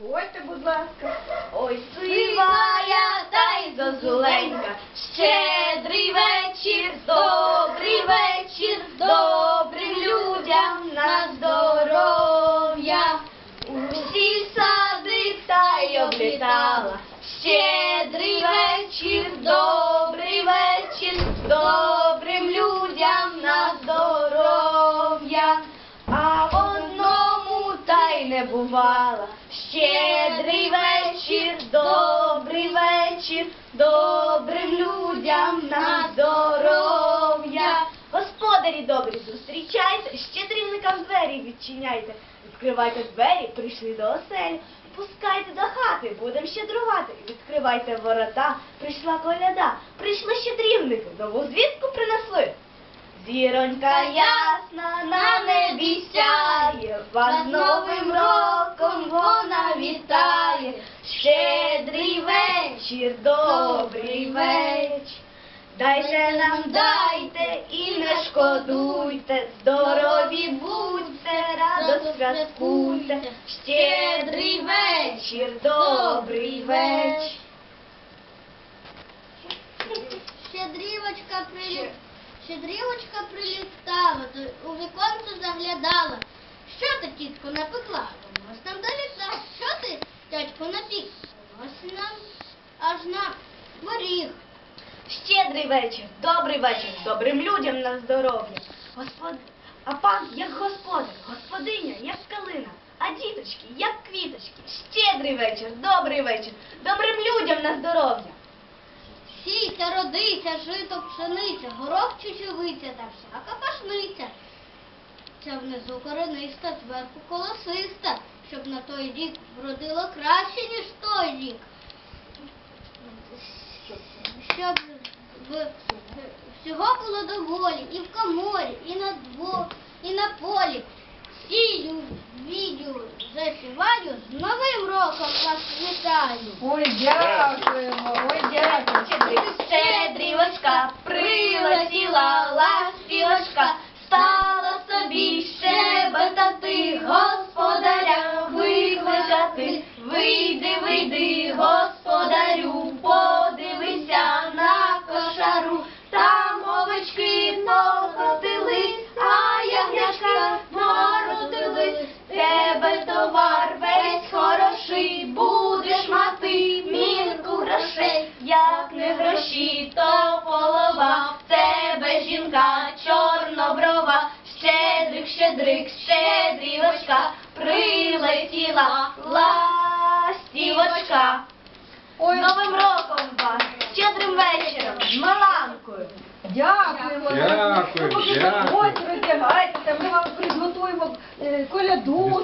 Заходьте, будь ласка. Ой, сивая та й зозуленька, щедрий вечір, добрий вечір, добрим людям на здоров'я. Усі сади та й облітала, щедрий бувала. Щедрий вечір, добрий вечір, добрим людям на здоров'я. Господарі добрі, зустрічайте, щедрівникам двері відчиняйте. Відкривайте двері, прийшли до оселі. Пускайте до хати, будем щедрувати. Відкривайте ворота, прийшла коляда, прийшли щедрівники, нову звістку принесли. Зіронька ясна на небі сяє, вас новим роком вона вітає. Щедрий вечір, добрий вечір. Дайте нам, дайте і не шкодуйте, здорові будьте, радо святкуйте. Щедрий вечір, добрий вечір. Щедрівочка прилі... Щедрівочка прилітала, до- у віконце заглядала. Що ти, тітко, напекла? Ось нам доліта. Що ти, дядько, напік? Ось нам аж на горіх. Щедрий вечір, добрий вечір, добрим людям на здоров'я. Господ... А пан як господар, господиня, як калина, а діточки, як квіточки. Щедрий вечір, добрий вечір, добрим людям на здоров'я. Сійся, родися, жито, пшениця, горох чучевиця та всяка пашниця. Ця внизу корениста, зверху колосиста, щоб на той рік вродило краще, ніж той рік. Щоб всього було доволі і в коморі, і на дво, і на полі. Сію, вію, заспіваю, з Новим роком вас вітаю. Ой, дякуємо. Щедрівочка, прилетіла ластівочка, стала собі щебетати, господаря викликати. Вийди, вийди, господарю, подивися на кошару, там овечки покотили, а ягнячка народили. Тебе товар весь хороший, будеш мати мірку грошей, як не гроші, то щедрик, щедрівочка, прилетіла ластівочка. Ой, Новим роком вас, щедрим вечором, з Маланкою. Дякуємо. Дякую, Ну, дякую. заходьте, роздягайтеся, ми вам приготуємо е, коляду.